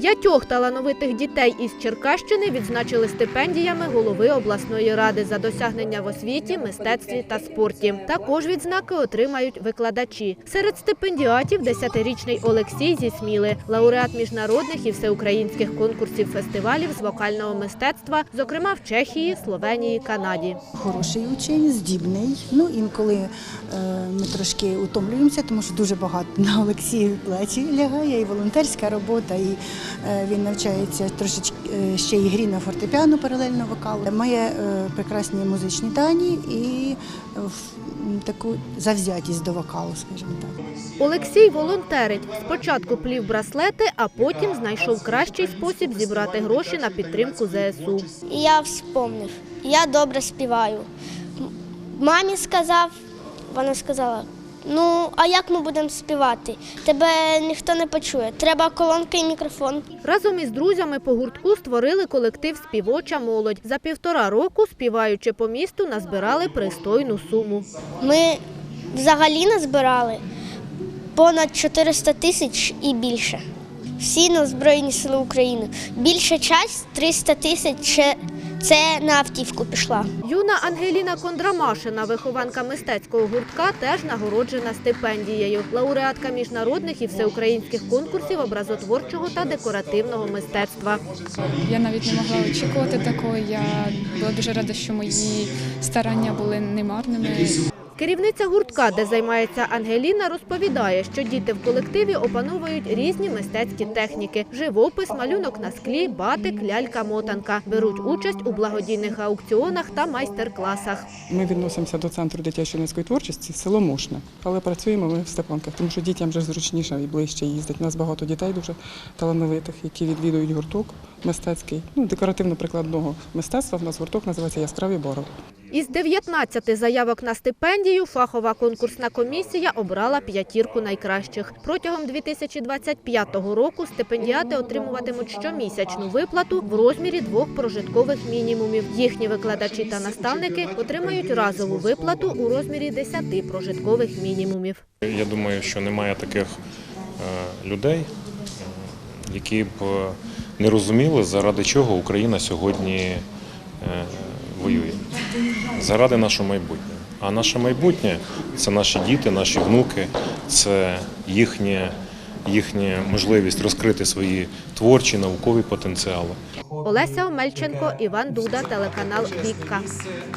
П'ятьох талановитих дітей із Черкащини відзначили стипендіями голови обласної ради за досягнення в освіті, мистецтві та спорті. Також відзнаки отримають викладачі. Серед стипендіатів 10-річний Олексій зі Сміли, лауреат міжнародних і всеукраїнських конкурсів фестивалів з вокального мистецтва, зокрема в Чехії, Словенії, Канаді. Хороший учень, здібний. Ну інколи е, ми трошки утомлюємося, тому що дуже багато на Олексію плечі лягає, і волонтерська робота, і він навчається трошечки е, ще і грі на фортепіано паралельно вокалу. Має е, прекрасні музичні дані і е, таку завзятість до вокалу, скажімо так. Олексій волонтерить. Спочатку плів браслети, а потім знайшов кращий спосіб зібрати гроші на підтримку ЗСУ. Я вспомнив. Я добре співаю. Мамі сказав, вона сказала: ну, а як ми будемо співати? Тебе ніхто не почує. Треба колонка і мікрофон. Разом із друзями по гуртку створили колектив Співоча молодь. За півтора року, співаючи по місту, назбирали пристойну суму. Ми взагалі назбирали понад 400 тисяч і більше. Всі на Збройні Сили України. Більша часть 300 тисяч це- на автівку пішла. Юна Ангеліна Кондрамашина, вихованка мистецького гуртка, теж нагороджена стипендією. Лауреатка міжнародних і всеукраїнських конкурсів образотворчого та декоративного мистецтва. Я навіть не могла очікувати такого. Я була дуже рада, що мої старання були немарними. Керівниця гуртка, де займається Ангеліна, розповідає, що діти в колективі опановують різні мистецькі техніки: живопис, малюнок на склі, батик, лялька-мотанка. Беруть участь у благодійних аукціонах та майстер-класах. Ми відносимося до центру дитячої юнацької творчості село Мошне, але працюємо ми в Степанках, тому що дітям вже зручніше і ближче їздить. У нас багато дітей дуже талановитих, які відвідують гурток мистецький, ну декоративно-прикладного мистецтва. В нас гурток називається Яскраві борови. Із 19 заявок на стипендію фахова конкурсна комісія обрала п'ятірку найкращих. Протягом 2025 року стипендіати отримуватимуть щомісячну виплату в розмірі двох прожиткових мінімумів. Їхні викладачі та наставники отримають разову виплату у розмірі 10 прожиткових мінімумів. Я думаю, що немає таких е, людей, які б е, не розуміли, заради чого Україна сьогодні е, воює. Заради нашого майбутнього. А наше майбутнє це наші діти, наші внуки, це їхнє. їхня можливість розкрити свої творчі, наукові потенціали. Олеся Омельченко, Іван Дуда, телеканал Вікка.